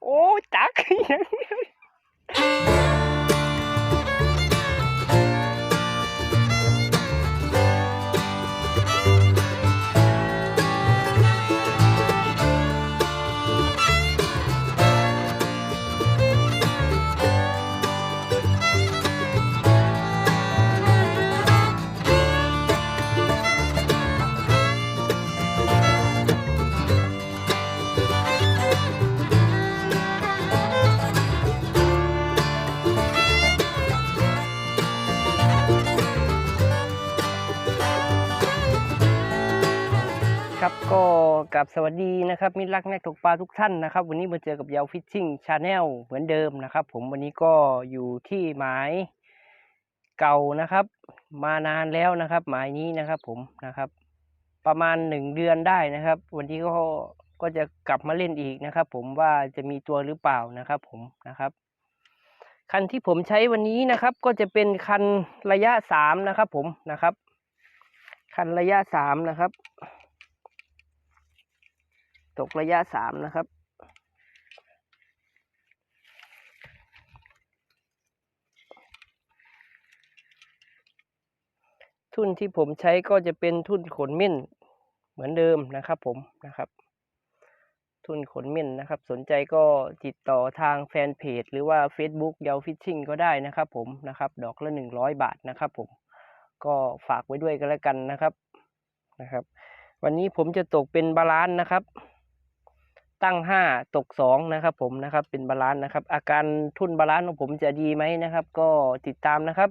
О, так. กับสวัสดีนะครับมิตรรักนักตกปลาทุกท่านนะครับ วันนี้มาเจอกับยาวฟิชชิ่งชาแนลเหมือนเดิมนะครับ ผมวันนี้ก็อยู่ที่หมายเก่านะครับ มานานแล้วนะครับ หมายนี้นะครับ ผมนะครับ ประมาณหนึ่งเดือนได้นะครับ วันนี้ก็ก็จะกลับมาเล่นอีกนะครับ ผมว่าจะมีตัวหรือเปล่านะครับ ผมนะครับคันที่ผมใช้วันนี้นะครับ ก็จะเป็นคันระยะสามนะครับ ผมนะครับ คันระยะสามนะครับ ตกระยะสามนะครับ ทุ่นที่ผมใช้ก็จะเป็นทุ่นขนเม่นเหมือนเดิมนะครับผมนะครับ ทุ่นขนเม่นนะครับ สนใจก็ติดต่อทางแฟนเพจ หรือว่า Facebook เยาฟิชชิ่งก็ได้นะครับผมนะครับ ดอกละหนึ่งร้อยบาทนะครับผมก็ฝากไว้ด้วยกันแล้วกันนะครับนะครับ วันนี้ผมจะตกเป็นบาลานนะครับ ตั้งห้าตกสองนะครับ ผมนะครับเป็นบาลานซ์นะครับ อาการทุ่นบาลานซ์ของผมจะดีไหมนะครับ ก็ติดตามนะครับ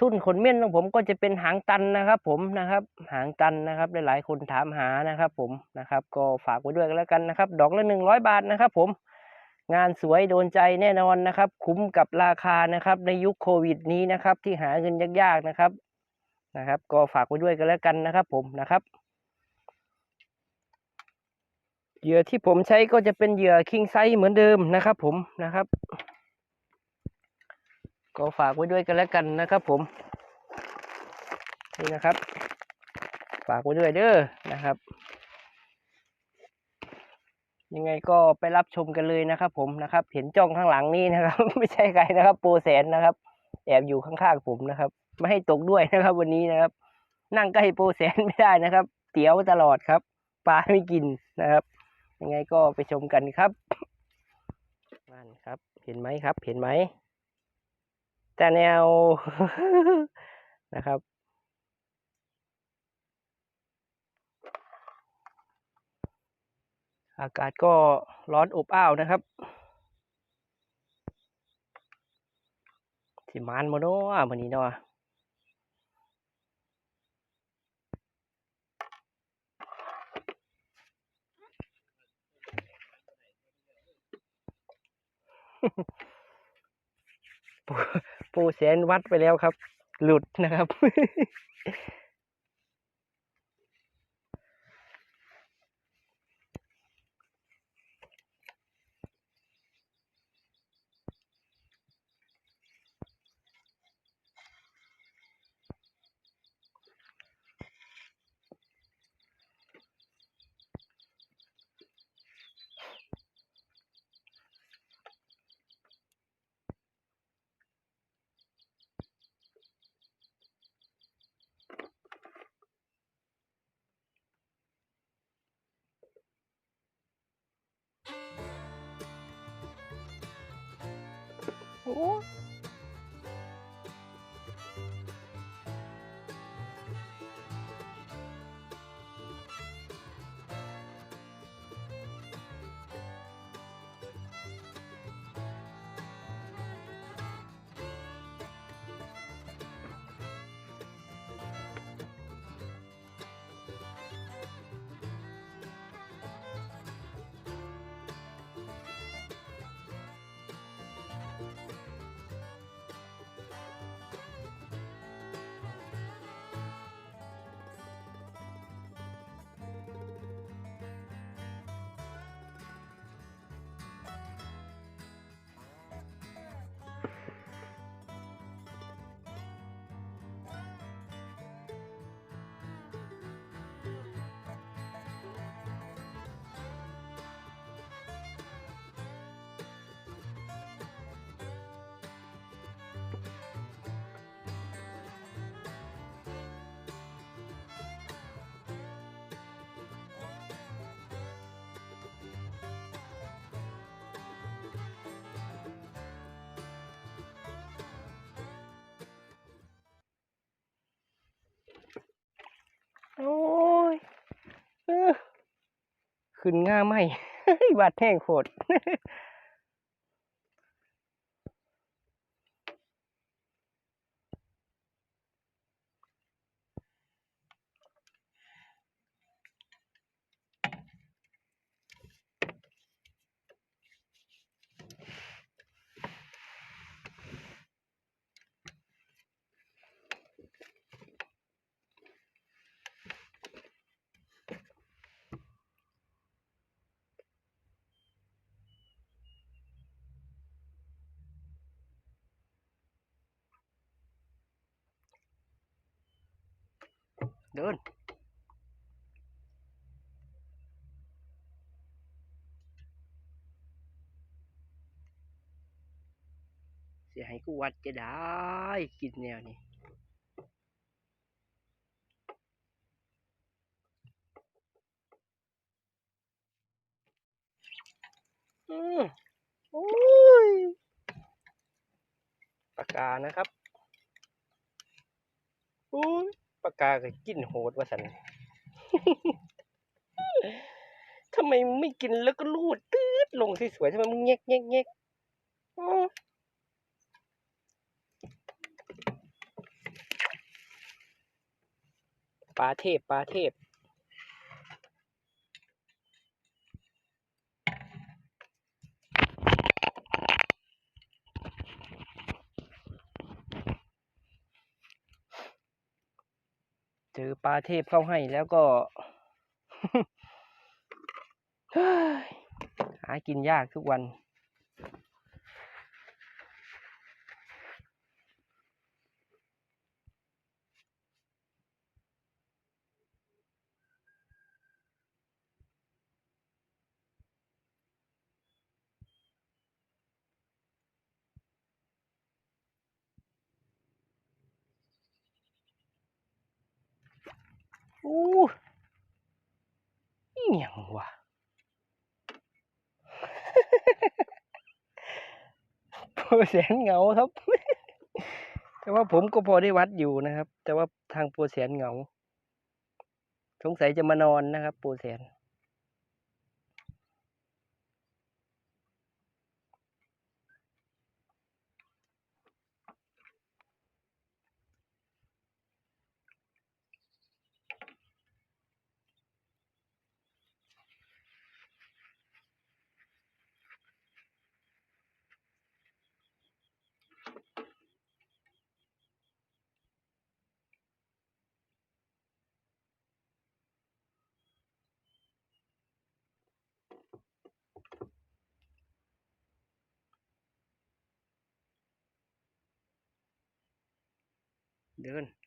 ทุ่นขนเม่นของผมก็จะเป็นหางตันนะครับ ผมนะครับ หางตันนะครับหลายๆคนถามหานะครับ ผมนะครับ ก็ฝากไว้ด้วยกันแล้วกันนะครับ ดอกละหนึ่งร้อยบาทนะครับ ผมงานสวยโดนใจแน่นอนนะครับ คุ้มกับราคานะครับ ในยุคโควิดนี้นะครับ ที่หาเงินยากๆนะครับนะครับ ก็ฝากไว้ด้วยกันแล้วกันนะครับ ผมนะครับ เหยื่อที่ผมใช้ก็จะเป็นเหยื่อคิงไซส์เหมือนเดิมนะครับผมนะครับ ก็ฝากไว้ด้วยกันแล้วกันนะครับผม นี่นะครับ ฝากไว้ด้วยเด้อนะครับ ยังไงก็ไปรับชมกันเลยนะครับ ผมนะครับ เห็นจ้องข้างหลังนี่นะครับ ไม่ใช่ใครนะครับ โปรแสนนะครับ แอบอยู่ข้างๆผมนะครับ ไม่ให้ตกด้วยนะครับ วันนี้นะครับ นั่งใกล้โปรแสนไม่ได้นะครับ เตี๋ยวตลอดครับปลาไม่กินนะครับ ยังไงก็ไปชมกันครับนั่นครับ เห็นไหมครับ เห็นไหมแต่แนวนะครับอากาศก็ร้อนอบอ้าวนะครับสิมานโมโนอะมันนี้เนาะ ปูแสนวัดไปแล้วครับ หลุดนะครับ 오. โอ้ยขึ้นง่าไม่บาดแท่งโคตร เดิน เสียให้กูวัดจะได้กินแนวนี้อืมโอ้ยปากกานะครับโอ้ย ปากกาก็กินโหดว่าสันทำไมไม่กินแล้วก็ลูดตืดลงสวยๆทำไมมึงแงกแงกแงกปลาเทพปลาเทพ เจอปลาเทพเข้าให้แล้วก็ หากินยากทุกวัน อู้อีหยังวะโปรแสนเหงาครับ แต่ว่าผมก็พอได้วัดอยู่นะครับ แต่ว่าทางโปรแสนเหงา สงสัยจะมานอนนะครับ โปรแสน เ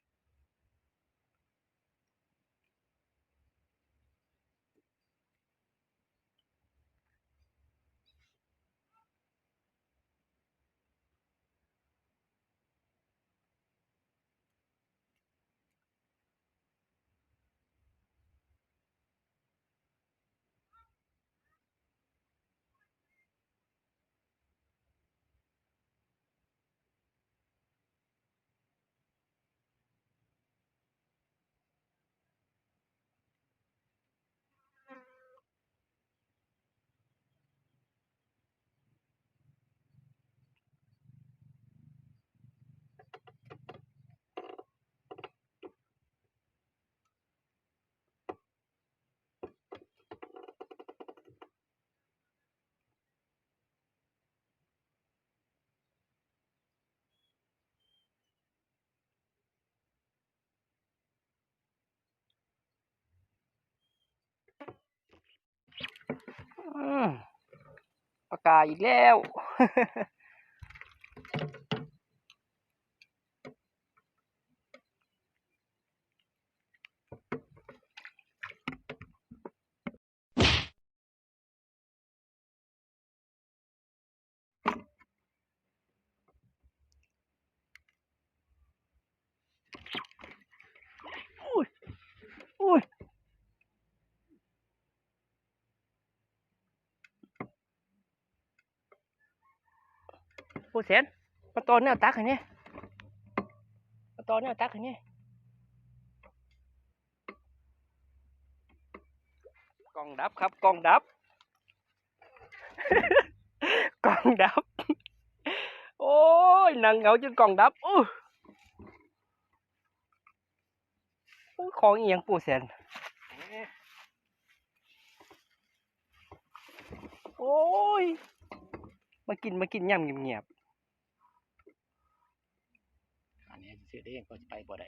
ปากกาอีกแล้ว อุ้ย อุ้ย ผู้เสนมาตอนเนี่ยตักให้เนี่ยมาตอนเนี่ยตักให้เนี่ยกล้องดับครับกล้องดับกล้องดับ โอ้ยนางเหงาจนกล้องดับอู้หูของเอียงปู่แสนโอ้ย มากินมากินย่ำเงียบ อันนี้เสียได้ยังก็ไปบ่ได้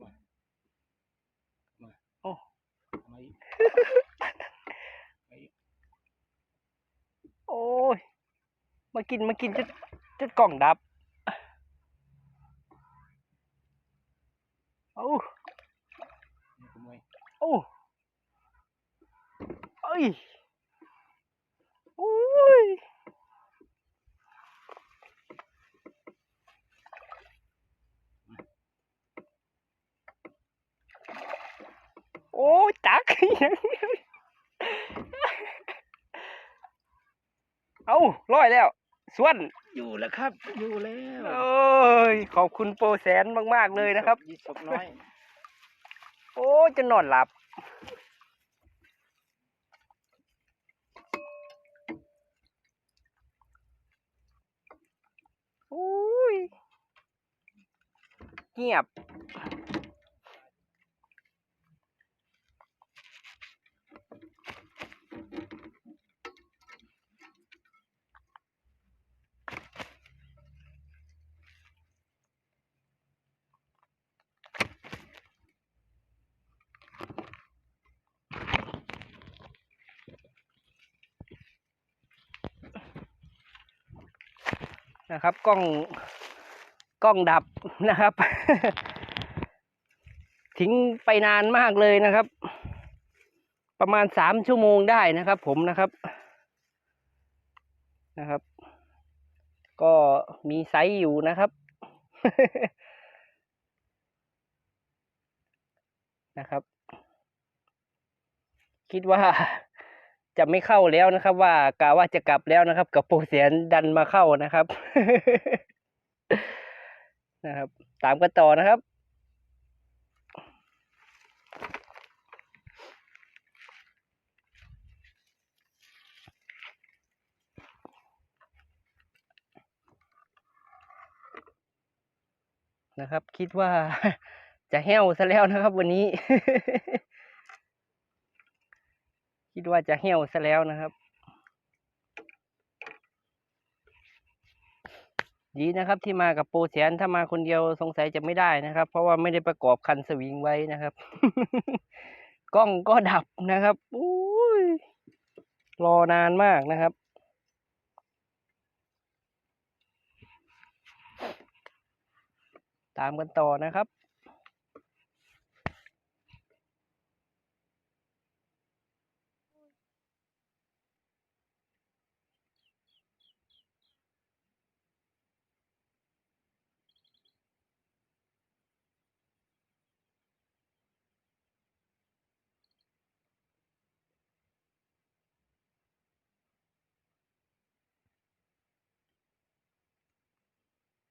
มามาๆโอ้มาอีกมาอีกโอ้ย มากินมากินจนจนกล่องดับเอ้านี่ขโมยโอ้เอ้ย โอ้ย โอ้ยจัก เอาร้อยแล้ว ส่วน อยู่แล้วครับ อยู่แล้วเอ้ยขอบคุณโปรแสนมาก ๆ เลยนะครับยี่สิบน้อย โอ้ยจะนอนหลับ โอ้ย เงียบ นะครับกล้องกล้องดับนะครับ ทิ้งไปนานมากเลยนะครับ ประมาณสามชั่วโมงได้นะครับ ผมนะครับนะครับ ก็มีไซส์อยู่นะครับนะครับ คิดว่า จะไม่เข้าแล้วนะครับ ว่ากะว่าจะกลับแล้วนะครับ กับโปรเสียนดันมาเข้านะครับ นะครับ ตามกันต่อนะครับนะครับ คิดว่าจะแห้วซะแล้วนะครับ วันนี้ คิดว่าจะเหี่ยวซะแล้วนะครับ ดีนะครับที่มากับโปรแสนถ้ามาคนเดียวสงสัยจะไม่ได้นะครับ เพราะว่าไม่ได้ประกอบคันสวิงไว้นะครับ กล้องก็ดับนะครับอุ้ยรอนานมากนะครับตามกันต่อนะครับ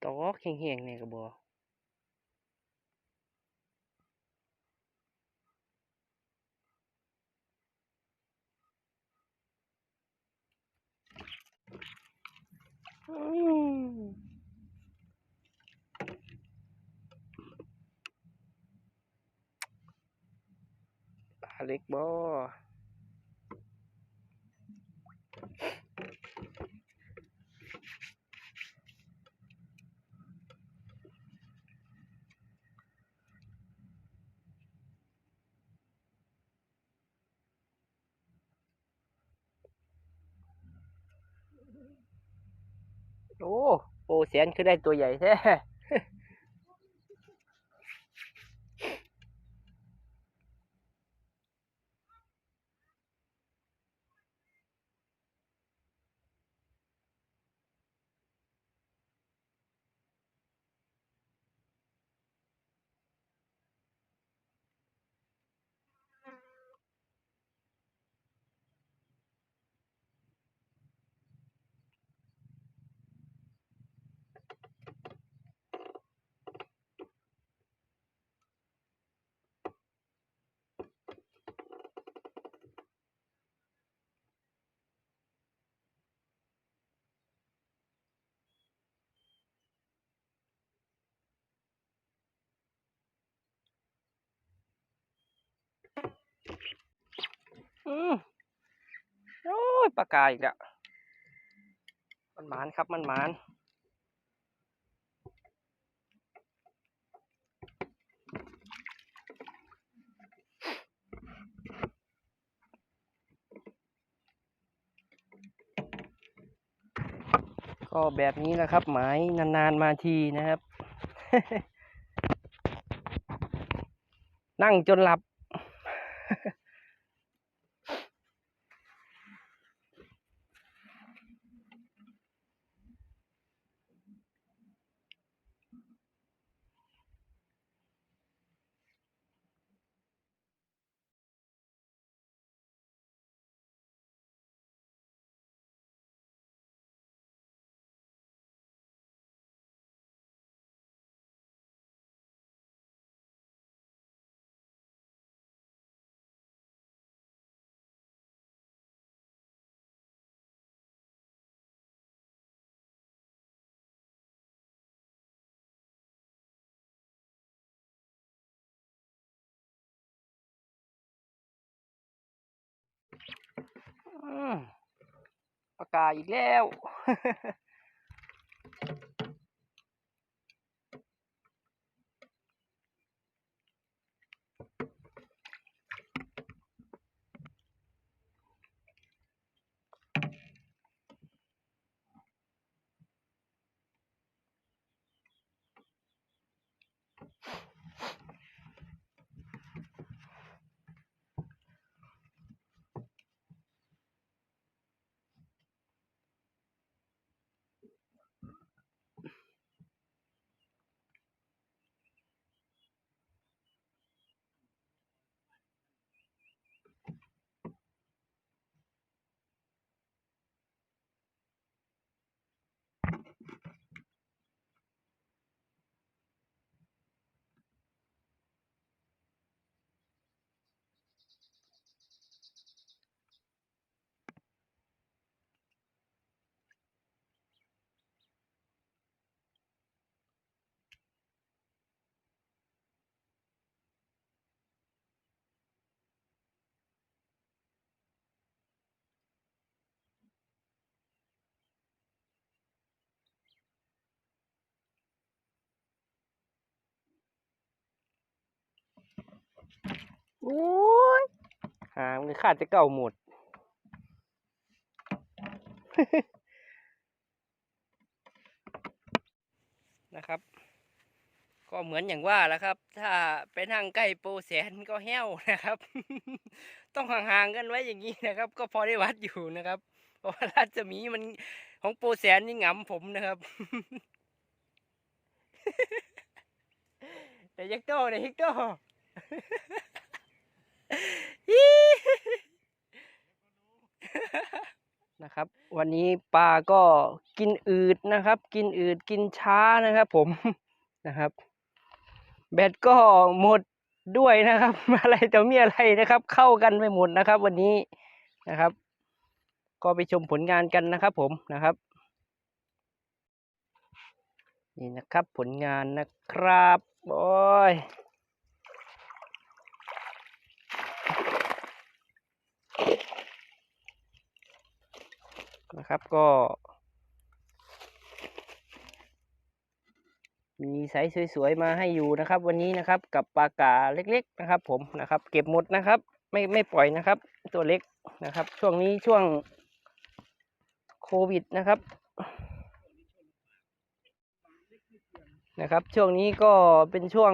ตอกแห้งๆเนี่ยก็บออืมปลาเล็กบ่อโอ้โอ้ แสนคือได้ตัวใหญ่แท้ อืมโอ้ยปากกาอีกแล้วมันหมานครับมันหมานก็แบบนี้แหละครับ หมายนานๆมาทีนะครับ นั่งจนหลับ ปากกาอีกแล้ว โอ้ยหามันขาดจะเก่าหมด นะครับ ก็เหมือนอย่างว่าแล้วครับ ถ้าไปนั่งใกล้โปรแสนก็แห้วนะครับ ต้องห่างๆกันไว้อย่างนี้นะครับ ก็พอได้วัดอยู่นะครับ เพราะว่ารัศมีมันของโปรแสนนี่หงำผมนะครับแต่ยักโตแต่ยักโต นะครับ วันนี้ปลาก็กินอืดนะครับ กินอืดกินช้านะครับ ผมนะครับ แบตก็หมดด้วยนะครับ อะไรแต่มีอะไรนะครับ เข้ากันไปหมดนะครับ วันนี้นะครับ ก็ไปชมผลงานกันนะครับ ผมนะครับนี่นะครับผลงานนะครับ โอ้ย นะครับ ก็ มีไซส์สวยๆมาให้อยู่นะครับ วันนี้นะครับกับปลากาเล็ก ๆ นะครับ ผมนะครับ เก็บหมดนะครับ ไม่ไม่ปล่อยนะครับ ตัวเล็กนะครับ ช่วงนี้ช่วงโควิดนะครับนะครับ ช่วงนี้ก็เป็นช่วง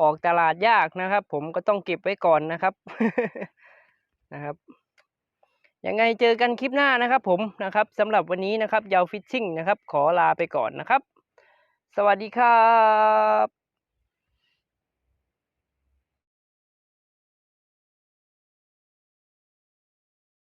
ออกตลาดยากนะครับ ผมก็ต้องเก็บไว้ก่อนนะครับนะครับ ยังไงเจอกันคลิปหน้านะครับผมนะครับสำหรับวันนี้นะครับยาวฟิชชิ่งนะครับ ขอลาไปก่อนนะครับ สวัสดีครับ